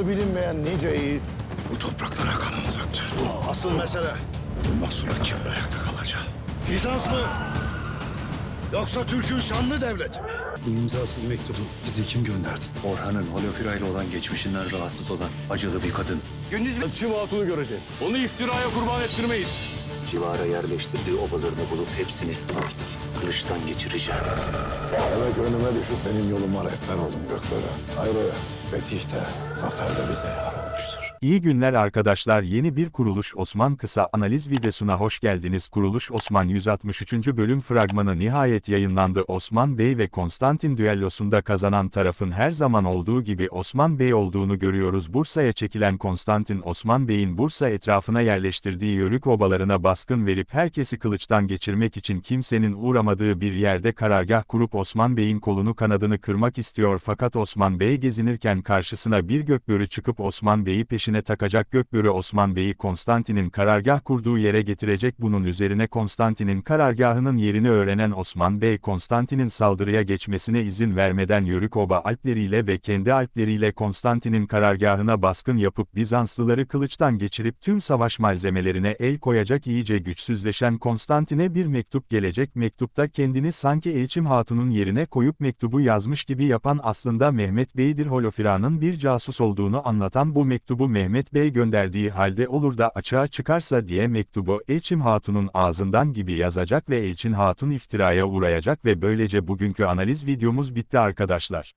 adı bilinmeyen nice yiğit Bu topraklara kanını döktü. asıl mesele Bundan sonra kim ayakta kalacak? Bizans mı? Yoksa Türk'ün şanlı devleti mi? Bu imzasız mektubu bize kim gönderdi? Orhan'ın Holofira ile olan geçmişinden rahatsız olan acılı bir kadın. Çim Hatun'u göreceğiz. Onu iftiraya kurban ettirmeyiz. Civara yerleştirdiği obalarını bulup hepsini kılıçtan geçireceğim. Demek önüme düşüp benim yoluma rehber oldun Gökberen. Ayrı fetihte, zaferde bize. yar olmuştur. İyi günler arkadaşlar yeni bir Kuruluş Osman kısa analiz videosuna hoş geldiniz. Kuruluş Osman 163. bölüm fragmanı nihayet yayınlandı. Osman Bey ve Konstantin düellosunda kazanan tarafın her zaman olduğu gibi Osman Bey olduğunu görüyoruz. Bursa'ya çekilen Konstantin Osman Bey'in Bursa etrafına yerleştirdiği yörük obalarına baskın verip herkesi kılıçtan geçirmek için kimsenin uğramadığı bir yerde karargah kurup Osman Bey'in kolunu kanadını kırmak istiyor fakat Osman Bey gezinirken karşısına bir gökbörü çıkıp Osman Bey'i peşine takacak gökbörü Osman Bey'i Konstantin'in karargah kurduğu yere getirecek bunun üzerine Konstantin'in karargahının yerini öğrenen Osman Bey Konstantin'in saldırıya geçmesine izin vermeden Yörük Oba alpleriyle ve kendi alpleriyle Konstantin'in karargahına baskın yapıp Bizanslıları kılıçtan geçirip tüm savaş malzemelerine el koyacak iyice güçsüzleşen Konstantin'e bir mektup gelecek. Mektupta kendini sanki Elçim Hatun'un yerine koyup mektubu yazmış gibi yapan aslında Mehmet Bey'dir. Holofira'nın bir casus olduğunu anlatan bu mektubu Mehmet Bey gönderdiği halde olur da açığa çıkarsa diye mektubu Elçim Hatun'un ağzından gibi yazacak ve Elçin Hatun iftiraya uğrayacak ve böylece bugünkü analiz videomuz bitti arkadaşlar.